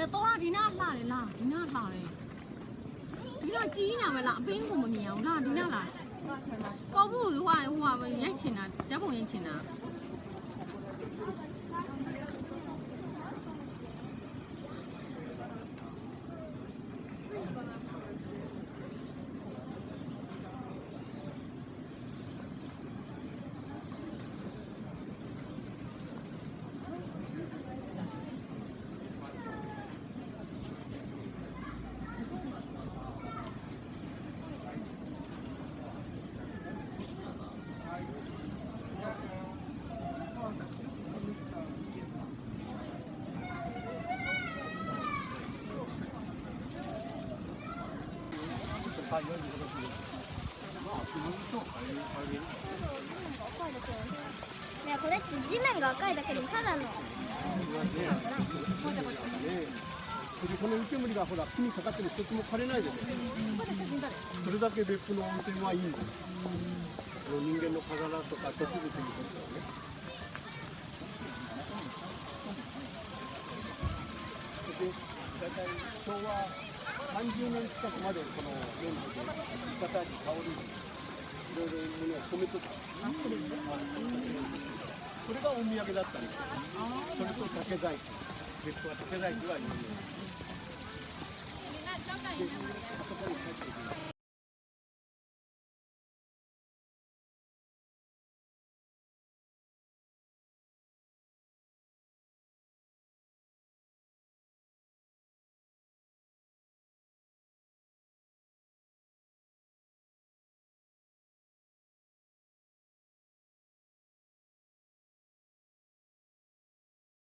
အဲတော့လာဒီနာလှတယ်လားဒီနာလှတယ်ဒီနာကြီးနေမယ်လားအပင်းကိုမမြင်အောင်လားဒီနာလားပေါ်ဘူးဟိုဟာဟိုဟာရိုက်ချင်တာဓာတ်ပုံရိုက်ချင်တာ ねこれって地面が赤いだけでただのこの湯煙がほら木にかかってる一つも枯れないでねそれだけ別府の温泉はいいん。だよあの人間の体とか植物にとってはねで大体昭和30年近くまでこの園で生か方り香りいろいろものを染めとったんです、それがお土産だったんですよそれと竹細工。別府は竹細工が有名なんです。あそこに入っていきます